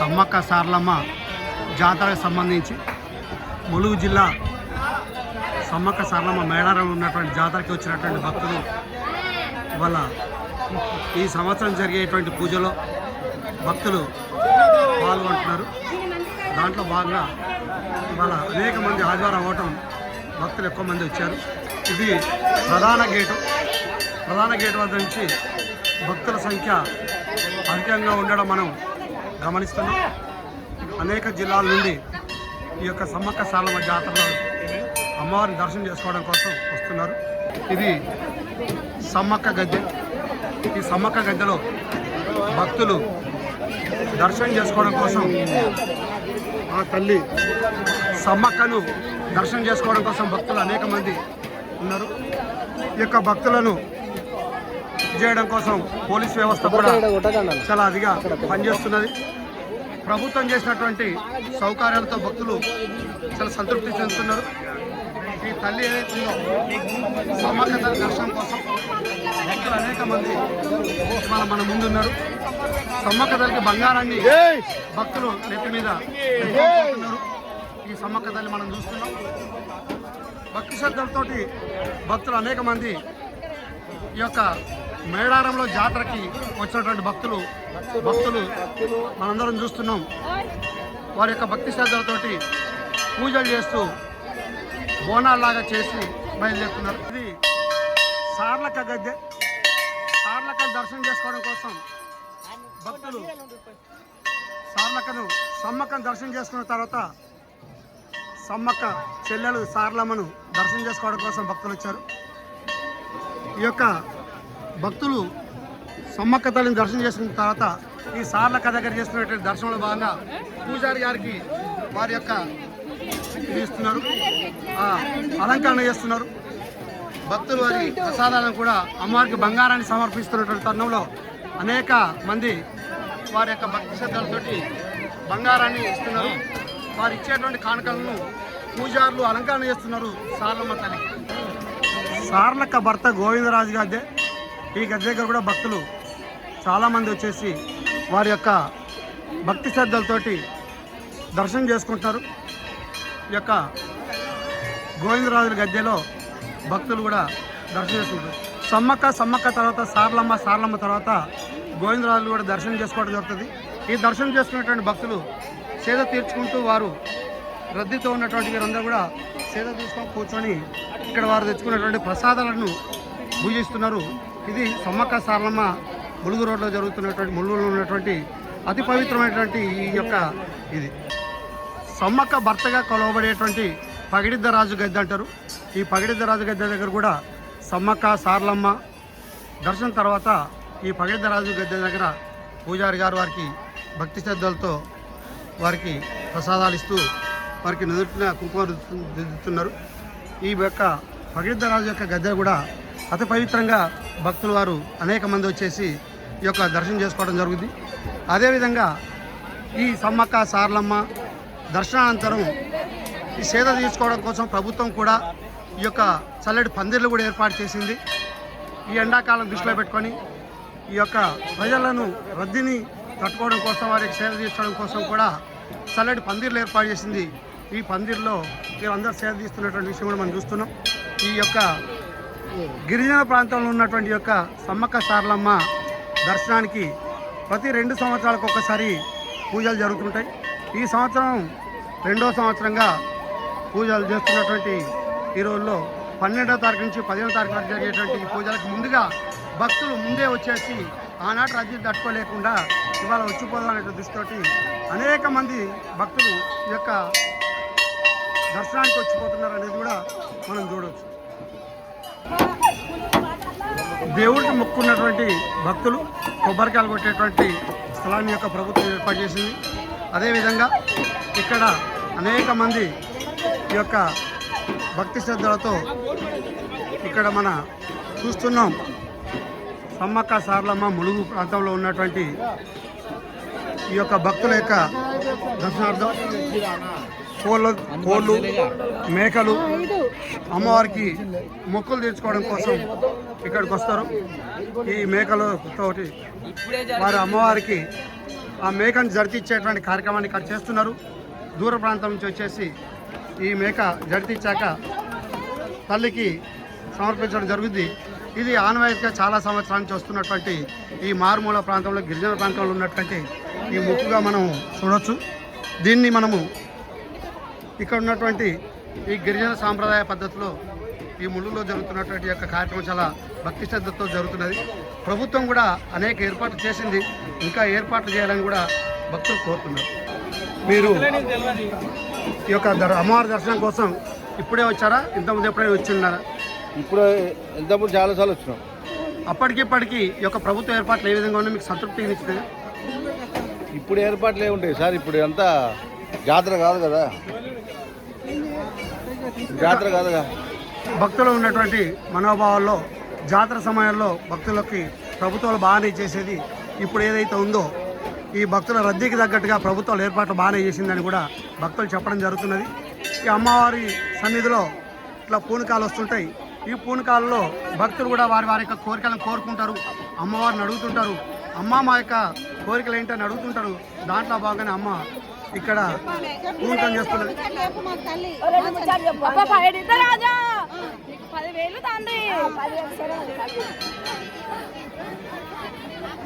సమ్మక్క సారలమ్మ జాతరకు సంబంధించి ములుగు జిల్లా సమ్మక్క సారలమ్మ మేడారంలో ఉన్నటువంటి జాతరకి వచ్చినటువంటి భక్తులు ఇవాళ ఈ సంవత్సరం జరిగేటువంటి పూజలో భక్తులు పాల్గొంటున్నారు. దాంట్లో భాగంగా ఇవాళ అనేక మంది ఆదివారం అవటం భక్తులు ఎక్కువ మంది వచ్చారు. ఇది ప్రధాన గేటు. ప్రధాన గేటు వద్ద నుంచి భక్తుల సంఖ్య అధికంగా ఉండడం మనం గమనిస్తున్నాం. అనేక జిల్లాల నుండి ఈ యొక్క సమ్మక్క సాలమ్మ జాతరలో అమ్మవారిని దర్శనం చేసుకోవడం కోసం వస్తున్నారు. ఇది సమ్మక్క గద్దె. ఈ సమ్మక్క గద్దెలో భక్తులు దర్శనం చేసుకోవడం కోసం ఆ తల్లి సమ్మక్కను దర్శనం చేసుకోవడం కోసం భక్తులు అనేక మంది ఉన్నారు. ఈ యొక్క భక్తులను చేయడం కోసం పోలీస్ వ్యవస్థ కూడా చాలా అదిగా పనిచేస్తున్నది. ప్రభుత్వం చేసినటువంటి సౌకర్యాలతో భక్తులు చాలా సంతృప్తి చెందుతున్నారు. ఈ తల్లి ఏదైతే తల్లి దర్శనం కోసం భక్తులు అనేక మంది మన మన ముందున్నారు. సమ్మక్క తల్లికి బంగారాన్ని భక్తులు నెత్తి మీద. ఈ సమ్మక్క తల్లి మనం చూస్తున్నాం. భక్తి శ్రద్ధలతోటి భక్తులు అనేక మంది ఈ యొక్క మేడారంలో జాతరకి వచ్చినటువంటి భక్తులు భక్తులు మనందరం చూస్తున్నాం. వారి యొక్క భక్తి శ్రద్ధలతోటి పూజలు చేస్తూ బోనాల్లాగా చేసి బయలుదేరుతున్నారు. ఇది సార్లక గద్దె సార్లక దర్శనం చేసుకోవడం కోసం భక్తులు సార్లకను సమ్మక్కను దర్శనం చేసుకున్న తర్వాత సమ్మక్క చెల్లెలు సార్లమ్మను దర్శనం చేసుకోవడం కోసం భక్తులు వచ్చారు. ఈ యొక్క భక్తులు సమ్మక్క తల్లిని దర్శనం చేసుకున్న తర్వాత ఈ సార్లక్క దగ్గర చేస్తున్నటువంటి దర్శనంలో భాగంగా పూజారి గారికి వారి యొక్క ఇస్తున్నారు. అలంకరణ చేస్తున్నారు. భక్తులు వారి ప్రసాదాలను కూడా అమ్మవారికి బంగారాన్ని సమర్పిస్తున్నటువంటి తరుణంలో అనేక మంది వారి యొక్క భక్తి శ్రద్ధలతోటి బంగారాన్ని ఇస్తున్నారు. వారు ఇచ్చేటువంటి కానుకలను పూజారులు అలంకరణ చేస్తున్నారు. సార్లమ్మ తల్లికి సార్లక్క భర్త గోవిందరాజు గారిదే. ఈ గద్దె దగ్గర కూడా భక్తులు చాలామంది వచ్చేసి వారి యొక్క భక్తి శ్రద్ధలతోటి దర్శనం చేసుకుంటున్నారు. ఈ యొక్క గోవిందరాజుల గద్దెలో భక్తులు కూడా దర్శనం చేసుకుంటారు సమ్మక్క సమ్మక్క తర్వాత సార్లమ్మ సార్లమ్మ తర్వాత గోవిందరాజులు కూడా దర్శనం చేసుకోవడం జరుగుతుంది. ఈ దర్శనం చేసుకున్నటువంటి భక్తులు సేద తీర్చుకుంటూ వారు రద్దీతో ఉన్నటువంటి వీరందరూ కూడా సేద తీసుకొని కూర్చొని ఇక్కడ వారు తెచ్చుకున్నటువంటి ప్రసాదాలను పూజిస్తున్నారు. ఇది సమ్మక్క సారలమ్మ ములుగు రోడ్లో జరుగుతున్నటువంటి ములుగులో ఉన్నటువంటి అతి పవిత్రమైనటువంటి ఈ యొక్క ఇది. సమ్మక్క భర్తగా కొలవబడేటువంటి పగిడిద్ద రాజు గద్దె అంటారు. ఈ పగిడిద్ద రాజు గద్దె దగ్గర కూడా సమ్మక్క సారలమ్మ దర్శనం తర్వాత ఈ పగిడిద్ద రాజు గద్దె దగ్గర పూజారి గారు వారికి భక్తి శ్రద్ధలతో వారికి ప్రసాదాలు ఇస్తూ వారికి నుదుటిన కుంకుమ దిద్దుతున్నారు ఈ యొక్క పగిడిద్ద రాజు యొక్క గద్దె కూడా అతి పవిత్రంగా భక్తులు వారు అనేక మంది వచ్చేసి ఈ యొక్క దర్శనం చేసుకోవడం జరుగుతుంది అదేవిధంగా ఈ సమ్మక్క సార్లమ్మ దర్శనానంతరం ఈ సేద తీసుకోవడం కోసం ప్రభుత్వం కూడా ఈ యొక్క చల్లటి పందిర్లు కూడా ఏర్పాటు చేసింది. ఈ ఎండాకాలం దృష్టిలో పెట్టుకొని ఈ యొక్క ప్రజలను రద్దీని తట్టుకోవడం కోసం వారికి సేద తీర్చడం కోసం కూడా చల్లటి పందిర్లు ఏర్పాటు చేసింది. ఈ పందిర్లో వీరందరూ సేద తీస్తున్నటువంటి విషయం కూడా మనం చూస్తున్నాం. ఈ యొక్క గిరిజన ప్రాంతంలో ఉన్నటువంటి యొక్క సమ్మక్క సారలమ్మ దర్శనానికి ప్రతి రెండు సంవత్సరాలకు ఒకసారి పూజలు జరుగుతుంటాయి. ఈ సంవత్సరం రెండో సంవత్సరంగా పూజలు చేస్తున్నటువంటి ఈ రోజుల్లో పన్నెండో తారీఖు నుంచి పదిహేనో తారీఖు వరకు జరిగేటువంటి ఈ పూజలకు ముందుగా భక్తులు ముందే వచ్చేసి ఆనాటి రద్దీ తట్టుకోలేకుండా ఇవాళ వచ్చిపోదామనే దృష్టితోటి అనేక మంది భక్తులు ఈ యొక్క దర్శనానికి వచ్చిపోతున్నారు అనేది కూడా మనం చూడవచ్చు దేవుడికి మొక్కున్నటువంటి భక్తులు కొబ్బరికాయలు కొట్టేటువంటి స్థలాన్ని యొక్క ప్రభుత్వం ఏర్పాటు చేసింది. అదేవిధంగా ఇక్కడ అనేక మంది ఈ యొక్క భక్తి శ్రద్ధలతో ఇక్కడ మన చూస్తున్నాం. సమ్మక్క సార్లమ్మ ములుగు ప్రాంతంలో ఉన్నటువంటి ఈ యొక్క భక్తుల యొక్క దర్శనార్థం కోళ్ళ కోళ్ళు మేకలు అమ్మవారికి మొక్కులు తీర్చుకోవడం కోసం ఇక్కడికి వస్తారు. ఈ మేకలతోటి వారి అమ్మవారికి ఆ మేకను జరితిచ్చేటువంటి కార్యక్రమాన్ని ఇక్కడ చేస్తున్నారు. దూర ప్రాంతం నుంచి వచ్చేసి ఈ మేక జరితిచ్చాక తల్లికి సమర్పించడం జరుగుద్ది. ఇది ఆనవాయితీగా చాలా సంవత్సరాల నుంచి వస్తున్నటువంటి ఈ మారుమూల ప్రాంతంలో గిరిజన ప్రాంతంలో ఉన్నటువంటి ఈ మొక్కుగా మనం చూడవచ్చు దీన్ని మనము ఇక్కడ ఉన్నటువంటి ఈ గిరిజన సాంప్రదాయ పద్ధతిలో ఈ ముళ్ళులో జరుగుతున్నటువంటి యొక్క కార్యక్రమం చాలా భక్తి శ్రద్ధతో జరుగుతున్నది. ప్రభుత్వం కూడా అనేక ఏర్పాట్లు చేసింది. ఇంకా ఏర్పాట్లు చేయాలని కూడా భక్తులు కోరుతున్నారు. మీరు ఈ యొక్క అమ్మవారి దర్శనం కోసం ఇప్పుడే వచ్చారా? ఇంతకుముందు ఎప్పుడైనా వచ్చి ఉన్నారా ఇప్పుడు ఇంతకుముందు చాలాసార్లు వచ్చినాం. అప్పటికిప్పటికి ఈ యొక్క ప్రభుత్వ ఏర్పాట్లు ఏ విధంగా ఉన్నా మీకు సంతృప్తి ఇచ్చినాయి ఇప్పుడు ఏర్పాట్లు ఏముంటాయి? సార్ ఇప్పుడు అంతా జాతర కాదు కదా. జాతర కాదుగా. భక్తులు ఉన్నటువంటి మనోభావాల్లో జాతర సమయంలో భక్తులకి ప్రభుత్వాలు బాగానే చేసేది ఇప్పుడు ఏదైతే ఉందో ఈ భక్తుల రద్దీకి తగ్గట్టుగా ప్రభుత్వాలు ఏర్పాట్లు బాగానే చేసిందని కూడా భక్తులు చెప్పడం జరుగుతున్నది. ఈ అమ్మవారి సన్నిధిలో ఇట్లా పూనకాలు వస్తుంటాయి. ఈ పూనకాలలో భక్తులు కూడా వారి వారి యొక్క కోరికలను కోరుకుంటారు. అమ్మవారిని అడుగుతుంటారు. అమ్మ మా యొక్క కోరికలు ఏంటని అడుగుతుంటారు. దాంట్లో భాగంగానే అమ్మ ఇక్కడ పూనకం చేస్తున్నది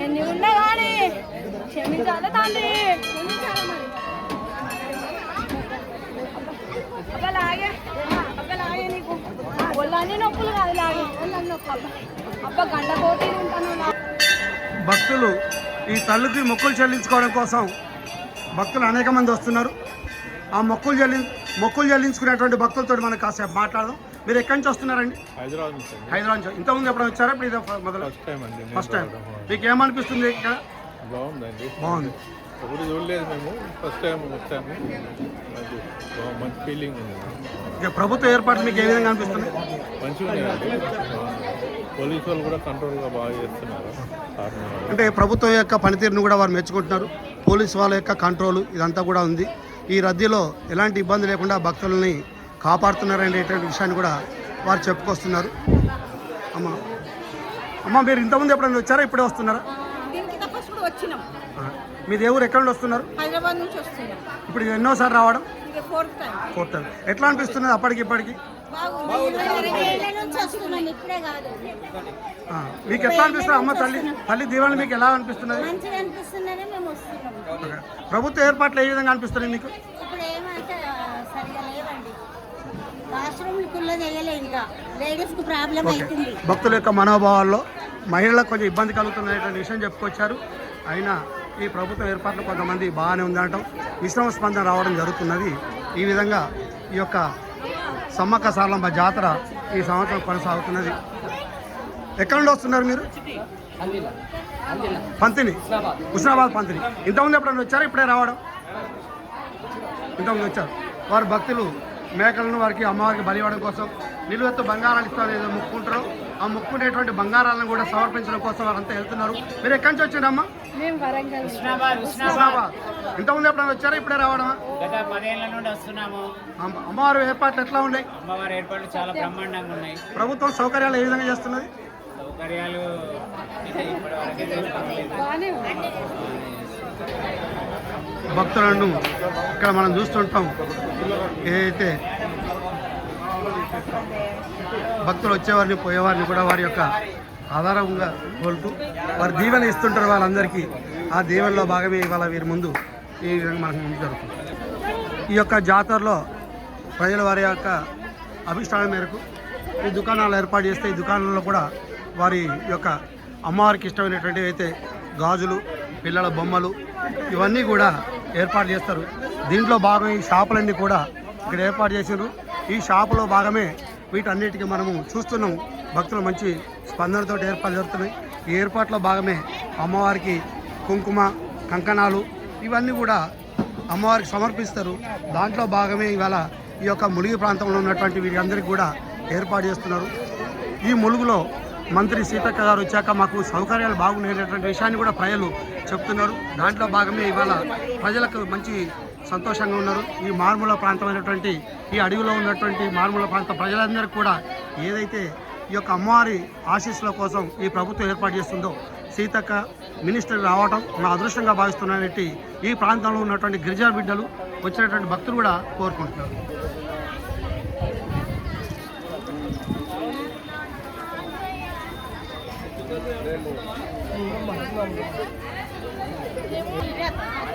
ఎన్ని ఉన్నా కానీ క్షమించాలి తండ్రి. నీకు. ఒళ్ళన్నీ నొప్పులు కాదు లాగే. అబ్బా గంట కోటి ఉంటాను భక్తులు ఈ తల్లికి మొక్కులు చెల్లించుకోవడం కోసం భక్తులు అనేక మంది వస్తున్నారు. ఆ మొక్కులు చెల్లి మొక్కులు చెల్లించుకునేటువంటి భక్తులతో మనం కాసేపు మాట్లాడదాం. మీరు ఎక్కడి నుంచి వస్తున్నారండి? హైదరాబాద్ నుంచి. హైదరాబాద్ నుంచి. ఇంతకుముందు ఎప్పుడు వచ్చారా? ఇప్పుడు ఇదే మొదలు ఫస్ట్ టైం అండి నేను ఫస్ట్ టైం. మీకు ఏమనిపిస్తుంది ఇక్కడ? బాగుందండి. బాగుంది. ఎప్పుడు చూడలేదు మేము. ఫస్ట్ టైం వచ్చాము. మంచి ఫీలింగ్ ఉంది. ఇక ప్రభుత్వ ఏర్పాటు మీకు ఏ విధంగా అనిపిస్తుంది మంచిగా పోలీసు వాళ్ళు కూడా కంట్రోల్గా బాగా చేస్తున్నారు. అంటే ప్రభుత్వం యొక్క పనితీరును కూడా వారు మెచ్చుకుంటున్నారు. పోలీసు వాళ్ళ యొక్క కంట్రోల్ ఇదంతా కూడా ఉంది. ఈ రద్దీలో ఎలాంటి ఇబ్బంది లేకుండా భక్తులని కాపాడుతున్నారనేటువంటి విషయాన్ని కూడా వారు చెప్పుకొస్తున్నారు. అమ్మ. అమ్మ మీరు ఇంతకుముందు ఎప్పుడైనా వచ్చారా? ఇప్పుడే వస్తున్నారా. మీ దేవురు ఎక్కడ నుండి వస్తున్నారు? ఇప్పుడు ఎన్నోసారి రావడం? ఫోర్త్ టైం ఎట్లా అనిపిస్తున్నది అప్పటికి ఇప్పటికి? మీకు ఎట్లా అనిపిస్తుంది? అమ్మ తల్లి తల్లి దీవెనలు మీకు ఎలా అనిపిస్తున్నది. ప్రభుత్వ ఏర్పాట్లు ఏ విధంగా అనిపిస్తున్నాయి మీకు? భక్తుల యొక్క మనోభావాల్లో మహిళలకు కొంచెం ఇబ్బంది కలుగుతున్నటువంటి విషయం చెప్పుకొచ్చారు. అయినా ఈ ప్రభుత్వం ఏర్పాట్లు కొంతమంది బాగానే ఉందనటం విశ్రమ స్పందన రావడం జరుగుతున్నది. ఈ విధంగా ఈ యొక్క సమ్మక్క సారలమ్మ జాతర ఈ సంవత్సరం కొనసాగుతున్నది. ఎక్కడ నుండి వస్తున్నారు మీరు? పంతిని. హుస్నాబాద్ పంతిని. ఇంతకుముందు ఎప్పుడైనా వచ్చారు? ఇప్పుడే రావడం? ఇంతకుముందు వచ్చారు. వారు భక్తులు మేకలను వారికి అమ్మవారికి బలి ఇవ్వడం కోసం నిలువెత్తు బంగారాలు ఇస్తారని ఏదో ముక్కుంటారు ఆ మొక్కునేటువంటి బంగారాలను కూడా సమర్పించడం కోసం వారంతా వెళ్తున్నారు. మీరు ఎక్కడి నుంచి వచ్చారమ్మా మేము వరంగల్ హుస్నాబాద్ ఇంతకుముందు ఎప్పుడైనా వచ్చారా? ఇప్పుడే రావడమా గత పదేళ్ళ నుండి వస్తున్నాము. అమ్మ- అమ్మవారి ఏర్పాట్లు ఎట్లా ఉన్నాయి? అమ్మవారి ఏర్పాట్లు చాలా బ్రహ్మాండంగా ఉన్నాయి. ప్రభుత్వం సౌకర్యాలు ఏ విధంగా చేస్తున్నది? సౌకర్యాలు భక్తులను ఇక్కడ మనం చూస్తుంటాం. ఏదైతే భక్తులు వచ్చేవారిని పోయేవారిని కూడా వారి యొక్క ఆధారంగా కోల్తూ వారి దీవెన ఇస్తుంటారు వాళ్ళందరికీ. ఆ దీవెనలో భాగమే ఇవాళ వీరి ముందు ఈ విధంగా మనకు ముందు జరుగుతుంది. ఈ యొక్క జాతరలో ప్రజల వారి యొక్క అభిష్టానం మేరకు ఈ దుకాణాలు ఏర్పాటు చేస్తే ఈ దుకాణాల్లో కూడా వారి యొక్క అమ్మవారికి ఇష్టమైనటువంటివి అయితే గాజులు పిల్లల బొమ్మలు ఇవన్నీ కూడా ఏర్పాటు చేస్తారు. దీంట్లో భాగం ఈ షాపులన్నీ కూడా ఇక్కడ ఏర్పాటు చేసారు ఈ షాపులో భాగమే వీటన్నిటికీ మనము చూస్తున్నాం. భక్తులు మంచి స్పందనతో ఏర్పాటు జరుగుతున్నాయి. ఈ ఏర్పాట్లో భాగమే అమ్మవారికి కుంకుమ కంకణాలు ఇవన్నీ కూడా అమ్మవారికి సమర్పిస్తారు. దాంట్లో భాగమే ఇవాళ ఈ యొక్క ములుగు ప్రాంతంలో ఉన్నటువంటి వీరందరికీ కూడా ఏర్పాటు చేస్తున్నారు. ఈ ములుగులో మంత్రి సీతక్క గారు వచ్చాక మాకు సౌకర్యాలు బాగున్నాయనేటువంటి విషయాన్ని కూడా ప్రజలు చెప్తున్నారు. దాంట్లో భాగమే ఇవాళ ప్రజలకు మంచి సంతోషంగా ఉన్నారు ఈ మారుమూల ప్రాంతమైనటువంటి ఈ అడవిలో ఉన్నటువంటి మారుమూల ప్రాంత ప్రజలందరికీ కూడా ఏదైతే ఈ యొక్క అమ్మవారి ఆశీస్సుల కోసం ఈ ప్రభుత్వం ఏర్పాటు చేస్తుందో సీతక్క మినిస్టర్ రావటం నా అదృష్టంగా భావిస్తున్నానని ఈ ప్రాంతంలో ఉన్నటువంటి గిరిజన బిడ్డలు వచ్చినటువంటి భక్తులు కూడా కోరుకుంటున్నారు దా.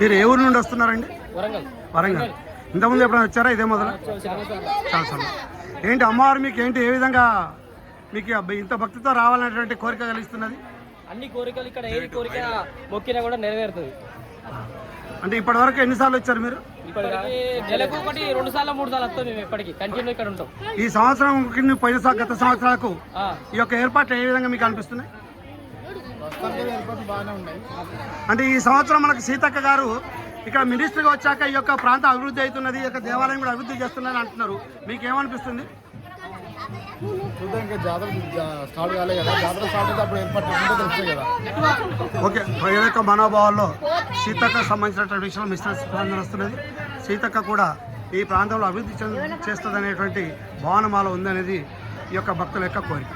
మీరు ఏ ఊరు నుండి వస్తున్నారండి? వరంగల్. వరంగల్. ఇంతకుముందు ఎప్పుడైనా వచ్చారా ఇదే మొదలు? చాలా సార్లు. ఏంటి అమ్మవారు మీకు ఏంటి ఏ విధంగా మీకు ఇంత భక్తితో రావాలనేటువంటి కోరిక కలిగిస్తున్నది? అన్ని కోరికలు ఇక్కడ ఏ కోరిక మొక్కినా కూడా నెరవేరుతుంది. అంటే ఇప్పటి వరకు ఎన్నిసార్లు వచ్చారు మీరు? ఇప్పటికి నెలకు ఒకటి రెండు సార్లు మూడు సార్లు వస్తాం మేము ఎప్పటికి కంటిన్యూ ఇక్కడ ఉంటాం. ఈ సంవత్సరం కింద పోయిన సం- గత సంవత్సరాలకు ఈ యొక్క ఏర్పాట్లు ఏ విధంగా మీకు అనిపిస్తున్నాయి? అంటే ఈ సంవత్సరం మనకు సీతక్క గారు ఇక్కడ మినిస్టర్గా వచ్చాక ఈ యొక్క ప్రాంతం అభివృద్ధి అవుతున్నది ఈ యొక్క దేవాలయం కూడా అభివృద్ధి చేస్తున్నది అంటున్నారు. మీకు ఏమనిపిస్తుంది చూద్దాం ఇంకా జాతర స్టార్ట్ కాలే కదా. జాతర స్టార్ట్ అయితే అప్పుడు ఏర్పాటు చేసుకుంటే కదా. ఓకే ప్రజల యొక్క మనోభావాల్లో సీతక్క సంబంధించినటువంటి విషయంలో మిశ్రమ స్పందన వస్తున్నది సీతక్క కూడా ఈ ప్రాంతంలో అభివృద్ధి చెంద- చేస్తుందనేటువంటి భావన మాలో ఉందనేది ఈ యొక్క భక్తుల యొక్క కోరిక.